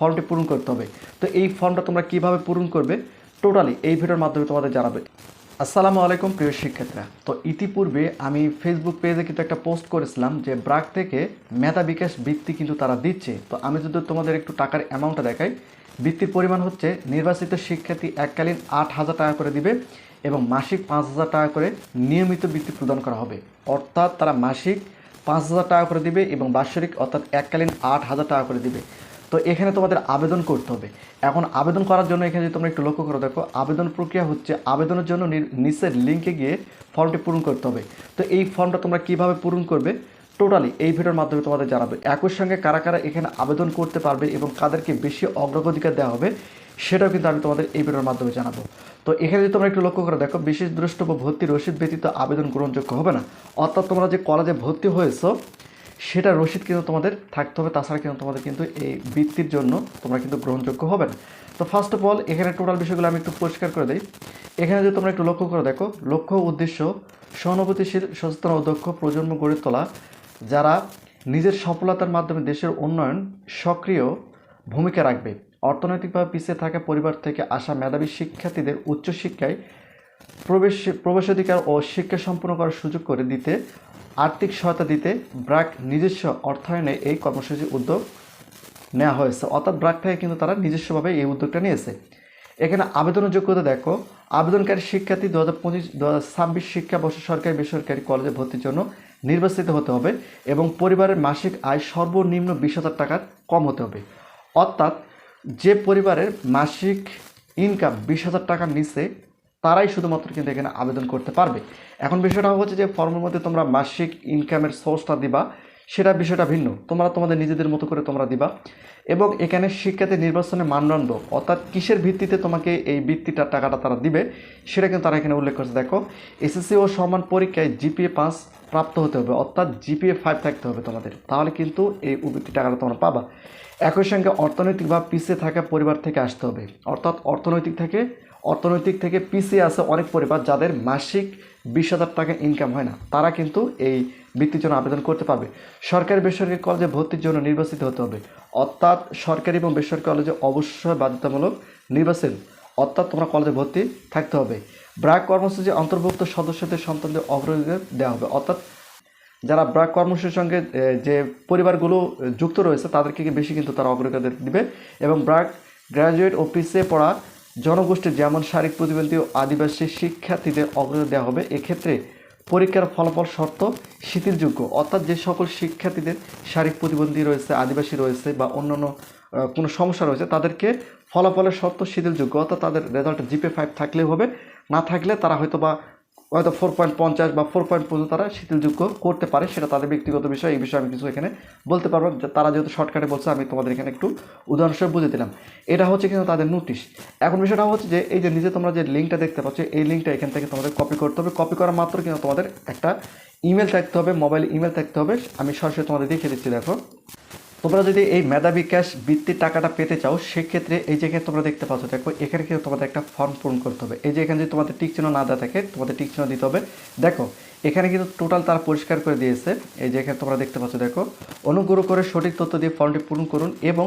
ফর্মটি পূরণ করতে হবে। তো এই ফর্মটা তোমরা কীভাবে পূরণ করবে? টোটালি এই ভিডিওর মাধ্যমে তোমাদের জানাবে। আসসালামু আলাইকুম, প্রিয় শিক্ষার্থীরা। তো ইতিপূর্বে আমি ফেসবুক পেজে কিন্তু একটা পোস্ট করেছিলাম যে ব্রাক থেকে মেধা বিকাশ বৃত্তি কিন্তু তারা দিচ্ছে। তো আমি যদি তোমাদের একটু টাকার অ্যামাউন্টটা দেখাই, বৃত্তির পরিমাণ হচ্ছে নির্বাচিত শিক্ষার্থী এককালীন আট হাজার টাকা করে দিবে এবং মাসিক পাঁচ হাজার টাকা করে নিয়মিত বৃত্তি প্রদান করা হবে। অর্থাৎ তারা মাসিক পাঁচ হাজার টাকা করে দিবে এবং বাৎসরিক অর্থাৎ এককালীন আট হাজার টাকা করে দিবে। তো এখানে তোমাদের আবেদন করতে হবে। এখন আবেদন করার জন্য এখানে যদি তোমরা একটু লক্ষ্য করে দেখো, আবেদন প্রক্রিয়া হচ্ছে আবেদনের জন্য নিচের লিঙ্কে গিয়ে ফর্মটি পূরণ করতে হবে। তো এই ফর্মটা তোমরা কীভাবে পূরণ করবে? টোটালি এই ভিডিওর মাধ্যমে তোমাদের জানাবে। একই সঙ্গে কারা কারা এখানে আবেদন করতে পারবে এবং কাদেরকে বেশি অগ্রগতিকার দেওয়া হবে, সেটাও কিন্তু আমি তোমাদের এই ভিডিওর মাধ্যমে জানাব। তো এখানে যদি তোমরা একটু লক্ষ্য করে দেখো, বিশেষ দ্রষ্টব্য ভর্তি রসিদ ব্যতীত আবেদন গ্রহণযোগ্য হবে না। অর্থাৎ তোমরা যে কলেজে ভর্তি হয়েছো সেটা রসিদ কিন্তু তোমাদের থাকতে হবে, তাছাড়া কিন্তু তোমাদের কিন্তু এই বৃত্তির জন্য তোমরা কিন্তু গ্রহণযোগ্য হবে না। তো ফার্স্ট অফ অল এখানে টোটাল বিষয়গুলো আমি একটু পরিষ্কার করে দিই। এখানে যদি তোমরা একটু লক্ষ্য করে দেখো, লক্ষ্য উদ্দেশ্য, সহানুভূতিশীল, সচেতন দক্ষ প্রজন্ম গড়ে তোলা, যারা নিজের সফলতার মাধ্যমে দেশের উন্নয়ন সক্রিয় ভূমিকা রাখবে। অর্থনৈতিকভাবে পিছিয়ে থাকা পরিবার থেকে আসা মেধাবী শিক্ষার্থীদের উচ্চশিক্ষায় প্রবেশ, প্রবেশাধিকার ও শিক্ষা সম্পন্ন করার সুযোগ করে দিতে আর্থিক সহায়তা দিতে ব্র্যাক নিজস্ব অর্থায়নে এই কর্মসূচির উদ্যোগ নেওয়া হয়েছে। অর্থাৎ ব্র্যাক থেকে কিন্তু তারা নিজস্বভাবে এই উদ্যোগটা নিয়েছে। এখানে আবেদনের যোগ্যতা দেখো। আবেদনকারী শিক্ষার্থী দু হাজার পঁচিশ দু হাজার ছাব্বিশ শিক্ষাবর্ষ সরকারি, বেসরকারি কলেজে ভর্তির জন্য নির্বাচিত হতে হবে এবং পরিবারের মাসিক আয় সর্বনিম্ন বিশ হাজার টাকার কম হতে হবে। অর্থাৎ যে পরিবারের মাসিক ইনকাম বিশ হাজার টাকার নিচে তারাই শুধুমাত্র কিন্তু এখানে আবেদন করতে পারবে। এখন বিষয়টা হচ্ছে যে ফর্মের মধ্যে তোমরা মাসিক ইনকামের সোর্সটা দিবা, সেটা বিষয়টা ভিন্ন। তোমরা তোমাদের নিজেদের মতো করে তোমরা দিবা। এবং এখানে শিক্ষার্থী নির্বাচনের মানদণ্ড, অর্থাৎ কিসের ভিত্তিতে তোমাকে এই বৃত্তিটার টাকাটা তারা দিবে, সেটা কিন্তু তারা এখানে উল্লেখ করছে। দেখো এসএসসি ও সমান পরীক্ষায় জিপিএ পাস প্রাপ্ত হতে হবে, অর্থাৎ জিপিএ ফাইভ থাকতে হবে তোমাদের। তাহলে কিন্তু এই বৃত্তি টাকাটা তোমরা পাবা। একই সঙ্গে অর্থনৈতিকভাবে পিছিয়ে থাকা পরিবার থেকে আসতে হবে, অর্থাৎ অর্থনৈতিক থেকে অর্থনৈতিক থেকে পিছিয়ে আছে অনেক পরিবার যাদের মাসিক বিশ হাজার টাকা ইনকাম হয় না। তারা কিন্তু এই বৃত্তির জন্য আবেদন করতে পারবে। সরকারি বেসরকারি কলেজে ভর্তির জন্য নির্বাচিত হতে হবে। অর্থাৎ সরকারি এবং বেসরকারি কলেজে অবশ্যই বাধ্যতামূলক নির্বাচন। অর্থাৎ তোমরা কলেজে ভর্তি থাকতে হবে। ব্রাক কর্মসূচি অন্তর্ভুক্ত সদস্যদের সন্তানদের অগ্রাধিকার দেওয়া হবে। অর্থাৎ যারা ব্রাক কর্মসূচির সঙ্গে যে পরিবারগুলো যুক্ত রয়েছে, তাদেরকে বেশি কিন্তু তারা অগ্রাধিকার দিবে। এবং ব্রাক গ্র্যাজুয়েট পিছিয়ে পড়া জনগোষ্ঠীর যেমন শারীরিক প্রতিবন্ধী ও আদিবাসী শিক্ষার্থীদের অগ্রাধিকার দেওয়া হবে, এক্ষেত্রে পরীক্ষার ফলাফল শর্ত শিথিলযোগ্য। অর্থাৎ যে সকল শিক্ষার্থীদের শারীরিক প্রতিবন্ধী রয়েছে, আদিবাসী রয়েছে বা অন্যান্য কোনো সমস্যা রয়েছে, তাদেরকে ফলাফলের শর্ত শিথিলযোগ্য। অর্থাৎ তাদের রেজাল্ট জিপে ফাইভ থাকলেও হবে, না থাকলে তারা হয়তো বা হয়তো ফোর পয়েন্ট পঞ্চাশ বা ফোর পয়েন্ট পর্যন্ত তারা শিথিলযোগ্য করতে পারে, সেটা তাদের ব্যক্তিগত বিষয়, এই বিষয়ে আমি কিছু এখানে বলতে পারব। তারা যেহেতু শর্টকাটে বলছে, আমি তোমাদের এখানে একটু উদাহরণস্বরূপ বুঝে দিলাম। এটা হচ্ছে কিন্তু তাদের নোটিশ এখন বিষয়টা হচ্ছে যে, এই যে নিজে তোমরা যে লিঙ্কটা দেখতে পাচ্ছ, এই লিঙ্কটা এখান থেকে তোমাদের কপি করতে হবে। কপি করা মাত্র কিন্তু তোমাদের একটা ইমেল থাকতে হবে মোবাইল ইমেল থাকতে হবে। আমি সরাসরি তোমাদের দেখিয়ে দিচ্ছি, দেখো। তোমরা যদি এই মেধাবী ক্যাশ বৃত্তির টাকাটা পেতে চাও, সেক্ষেত্রে এই যে এখানে তোমরা দেখতে পাচ্ছ, দেখো, এখানে কিন্তু তোমাদের একটা ফর্ম পূরণ করতে হবে। এই যে এখানে যদি তোমাদের টিকচিহ্ন না দেওয়া থাকে, তোমাদের টিকচিহ্ন দিতে হবে। দেখো, এখানে কিন্তু টোটাল তারা পরিষ্কার করে দিয়েছে। এই যে এখানে তোমরা দেখতে পাচ্ছ, দেখো, অনুগ্রহ করে সঠিক তথ্য দিয়ে ফর্মটি পূরণ করুন এবং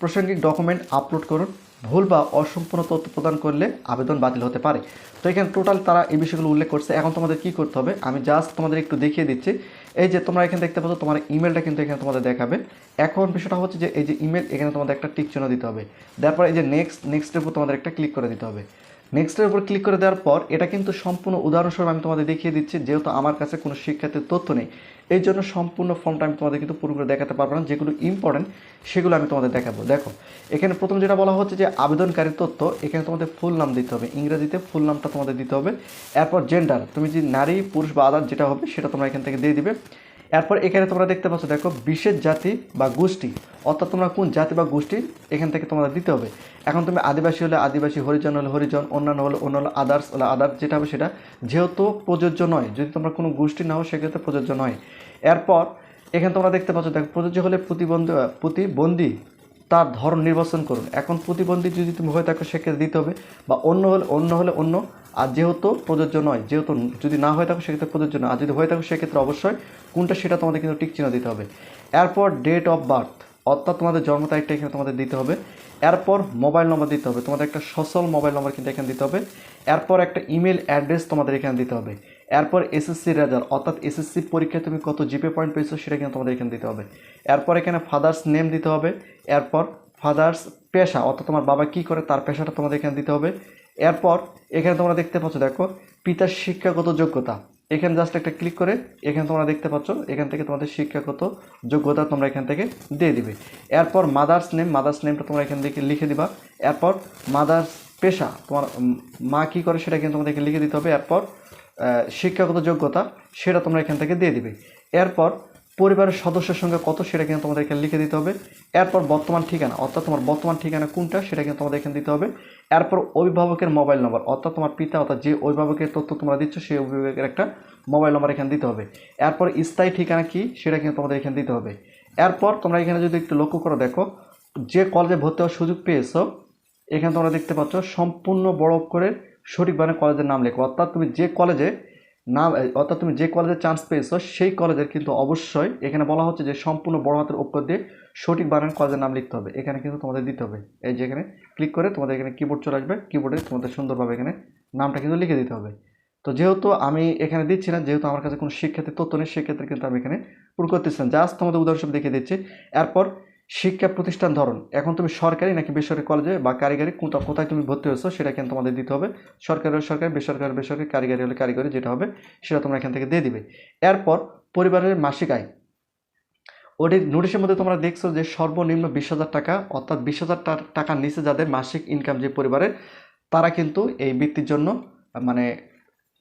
প্রাসঙ্গিক ডকুমেন্ট আপলোড করুন। ভুল বা অসম্পূর্ণ তথ্য প্রদান করলে আবেদন বাতিল হতে পারে। তো এখানে টোটাল তারা এই বিষয়গুলো উল্লেখ করছে। এখন তোমাদের কি করতে হবে? আমি জাস্ট তোমাদের একটু দেখিয়ে দিচ্ছি। এই যে তোমরা এখানে দেখতে পাচ্ছ, তোমার ইমেলটা কিন্তু এখানে তোমাদের দেখাবে। এখন বিষয়টা হচ্ছে যে এই যে ইমেল এখানে তোমাদের একটা টিক চিহ্ন দিতে হবে। তারপর এই যে নেক্সট নেক্সটের উপর তোমাদের একটা ক্লিক করে দিতে হবে। নেক্সটের উপর ক্লিক করে দেওয়ার পর, এটা কিন্তু সম্পূর্ণ উদাহরণস্বরূপ আমি তোমাদের দেখিয়ে দিচ্ছি, যেহেতু আমার কাছে কোনো শিক্ষার্থীর তথ্য নেই। এই জন্য সম্পূর্ণ ফর্মটা আমি তোমাদের কিন্তু পুরো করে দেখাতে পারব না, যেগুলো ইম্পর্টেন্ট সেগুলো আমি তোমাদের দেখাবো। দেখো, এখানে প্রথম যেটা বলা হচ্ছে যে আবেদনকারীর তথ্য, এখানে তোমাদের ফুল নাম দিতে হবে। ইংরেজিতে ফুল নামটা তোমাদের দিতে হবে। এরপর জেন্ডার তুমি যে নারী, পুরুষ বা আদার যেটা হবে, সেটা তোমরা এখান থেকে দিয়ে দিবে। এরপর এখানে তোমরা দেখতে পাচ্ছ, দেখো বিশেষ জাতি বা গোষ্ঠী। অর্থাৎ তোমরা কোন জাতি বা গোষ্ঠী এখান থেকে তোমরা দিতে হবে। এখন তুমি আদিবাসী হলে আদিবাসী, হরিজন হলে হরিজন, অন্যান্য হলে অন্যান্য আদার্স হলে আদার্স যেটা হবে সেটা যেহেতু প্রযোজ্য নয়। যদি তোমরা কোনো গোষ্ঠী না হও সেক্ষেত্রে প্রযোজ্য নয়। এরপর এখানে তোমরা দেখতে পাচ্ছ, দেখো, প্রযোজ্য হলে প্রতিবন্ধী প্রতিবন্ধী তার ধরন নির্বাচন করুন। এখন প্রতিবন্ধী যদি তুমি হয়ে থাকো, সেক্ষেত্রে দিতে হবে। বা অন্য হলে অন্য হলে অন্য। আর যেহেতু প্রযোজ্য নয়, যেহেতু যদি না হয়ে থাকো, সেক্ষেত্রে প্রযোজ্য নয়। আর যদি হয়ে থাকো, সেক্ষেত্রে অবশ্যই কোনটা সেটা তোমাদের কিন্তু টিক দিতে হবে। এরপর ডেট অফ বার্থ অর্থাৎ তোমাদের জন্ম তারিখটা এখানে তোমাদের দিতে হবে। এরপর মোবাইল নম্বর দিতে হবে। তোমাদের একটা সচল মোবাইল নম্বর কিন্তু এখানে দিতে হবে। এরপর একটা ইমেল অ্যাড্রেস তোমাদের এখানে দিতে হবে। এরপর এসএসসি রেজাল্ট অর্থাৎ এসএসসি পরীক্ষায় তুমি কত জিপে পয়েন্ট পেয়েছ সেটা কিন্তু তোমাদের এখানে দিতে হবে। এরপর এখানে ফাদার্স নেম দিতে হবে। এরপর ফাদার্স পেশা, অর্থাৎ তোমার বাবা কী করে তার পেশাটা তোমাদের এখানে দিতে হবে। এরপর এখানে তোমরা দেখতে পাচ্ছ, দেখো, পিতার শিক্ষাগত যোগ্যতা। এখানে জাস্ট একটা ক্লিক করে এখানে তোমরা দেখতে পাচ্ছ, এখান থেকে তোমাদের শিক্ষাগত যোগ্যতা তোমরা এখান থেকে দিয়ে দিবে। এরপর মাদার্স নেম মাদার্স নেমটা তোমরা এখান থেকে লিখে দিবা। এরপর মাদার্স পেশা, তোমার মা কী করে সেটা কিন্তু তোমাদেরকে লিখে দিতে হবে। এরপর শিক্ষাগত যোগ্যতা, সেটা তোমরা এখান থেকে দিয়ে দিবে। এরপর পরিবারের সদস্যের সংখ্যা কত সেটা কিন্তু তোমাদের এখানে লিখে দিতে হবে। এরপর বর্তমান ঠিকানা, অর্থাৎ তোমার বর্তমান ঠিকানা কোনটা সেটা কিন্তু তোমাদের এখানে দিতে হবে। এরপর অভিভাবকের মোবাইল নম্বর অর্থাৎ তোমার পিতা, অর্থাৎ যে অভিভাবকের তথ্য তোমরা দিচ্ছ সেই অভিভাবকের একটা মোবাইল নম্বর এখানে দিতে হবে। এরপর স্থায়ী ঠিকানা কি সেটা কিন্তু তোমাদের এখানে দিতে হবে। এরপর তোমরা এখানে যদি একটু লক্ষ্য করে, দেখো, যে কলেজে ভর্তি হওয়ার সুযোগ পেয়েছ, এখানে তোমরা দেখতে পাচ্ছ সম্পূর্ণ বড় করে সঠিকভাবে কলেজের নাম লেখো। অর্থাৎ তুমি যে কলেজে নাম অর্থাৎ তুমি যে কলেজে চান্স পেয়েছ, সেই কলেজের কিন্তু অবশ্যই এখানে বলা হচ্ছে যে সম্পূর্ণ বড় হাতের অক্ষর দিয়ে সঠিক বানান কলেজের নাম লিখতে হবে। এখানে কিন্তু তোমাদের দিতে হবে। এই যে এখানে ক্লিক করে তোমাদের এখানে কিবোর্ড চলে আসবে। কিবোর্ডে তোমাদের সুন্দরভাবে এখানে নামটা কিন্তু লিখে দিতে হবে। তো যেহেতু আমি এখানে দিচ্ছি না, যেহেতু আমার কাছে কোনো শিক্ষার্থীর তথ্য নেই, সেক্ষেত্রে কিন্তু আমি এখানে পূরণ করতেছি না। জাস্ট তোমাদের উদাহরণস্বরূপ দেখিয়ে দিচ্ছি। এরপর শিক্ষা প্রতিষ্ঠান ধরন। এখন তুমি সরকারি নাকি বেসরকারি কলেজে বা কারিগরি কোনটা কোথায় তুমি ভর্তি হয়েছো সেটা কিন্তু তোমাদের দিতে হবে। সরকারি হলে সরকারি, বেসরকারি বেসরকারি, কারিগরি হলে কারিগরি যেটা হবে সেটা তোমরা এখান থেকে দিয়ে দিবে। এরপর পরিবারের মাসিক আয়। ওটির নোটিশের মধ্যে তোমরা দেখছ যে সর্বনিম্ন বিশ হাজার টাকা, অর্থাৎ বিশ হাজার টাকার নিচে যাদের মাসিক ইনকাম যে পরিবারের, তারা কিন্তু এই বৃত্তির জন্য মানে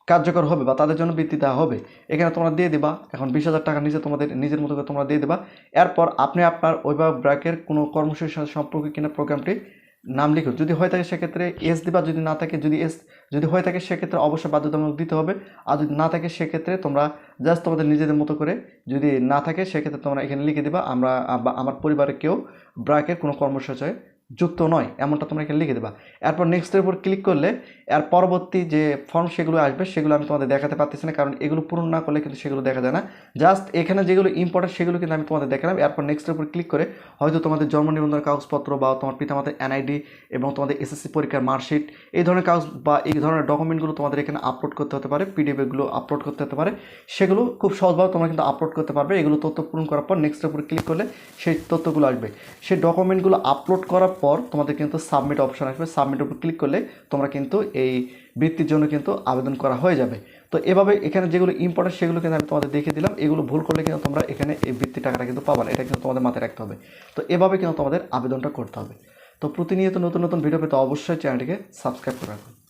কার্যকর হবে বা তাদের জন্য বৃত্তি দেওয়া হবে, এখানে তোমরা দিয়ে দিবা, এখন বিশ হাজার টাকা নিচে তোমাদের, নিজের মতো করে তোমরা দিয়ে দিবা। এরপর আপনি আপনার অভিভাবক ব্র্যাকের কোনো কর্মসূচির সাথে সম্পর্কে কিনা প্রোগ্রামটি নাম লিখুন যদি হয়ে থাকে সেক্ষেত্রে এস দিবা, যদি না থাকে, যদি এস যদি হয়ে থাকে সেক্ষেত্রে অবশ্যই বাধ্যতামূলক দিতে হবে। আর যদি না থাকে সেক্ষেত্রে তোমরা জাস্ট তোমাদের নিজেদের মতো করে যদি না থাকে সেক্ষেত্রে তোমরা এখানে লিখে দিবা। আমরা আমার পরিবারে কেউ ব্র্যাকের কোনো কর্মসূচি যুক্ত নয়, এমনটা তোমরা এখানে লিখে দেবা। এরপর নেক্সটের উপর ক্লিক করলে এর পরবর্তী যে ফর্ম সেগুলো আসবে, সেগুলো আমি তোমাদের দেখাতে পারতেছি না, কারণ এগুলো পূরণ না করলে কিন্তু সেগুলো দেখা যায় না। জাস্ট এখানে যেগুলো ইম্পর্টেন্ট সেগুলো কিন্তু আমি তোমাদের দেখালাম। এরপর নেক্সটের উপর ক্লিক করে হয়তো তোমাদের জন্ম নিবন্ধনের কাগজপত্র বা তোমার পিতামাতার এনআইডি এবং তোমাদের এসএসসি পরীক্ষার মার্কশিট এই ধরনের কাগজ বা এই ধরনের ডকুমেন্টগুলো তোমাদের এখানে আপলোড করতে হতে পারে পিডিএফগুলো আপলোড করতে হতে পারে। সেগুলো খুব সহজভাবে তোমরা কিন্তু আপলোড করতে পারবে। এগুলো তথ্য পূরণ করার পর নেক্সটের উপর ক্লিক করলে সেই তথ্যগুলো আসবে। সেই ডকুমেন্টগুলো আপলোড করার পর তোমাদের কিন্তু সাবমিট অপশান আসবে। সাবমিট উপর ক্লিক করলে তোমরা কিন্তু এই বৃত্তির জন্য কিন্তু আবেদন করা হয়ে যাবে। তো এভাবে এখানে যেগুলো ইম্পর্টেন্ট সেগুলো কিন্তু আমি তোমাদের দেখিয়ে দিলাম। এগুলো ভুল করলে কিন্তু তোমরা এখানে এই বৃত্তির টাকাটা কিন্তু পাবা এটা কিন্তু তোমাদের মাথায় রাখতে হবে। তো এভাবে কিন্তু তোমাদের আবেদনটা করতে হবে। তো প্রতিনিয়ত নতুন নতুন ভিডিও পেতে অবশ্যই চ্যানেলটিকে সাবস্ক্রাইব করে রাখুন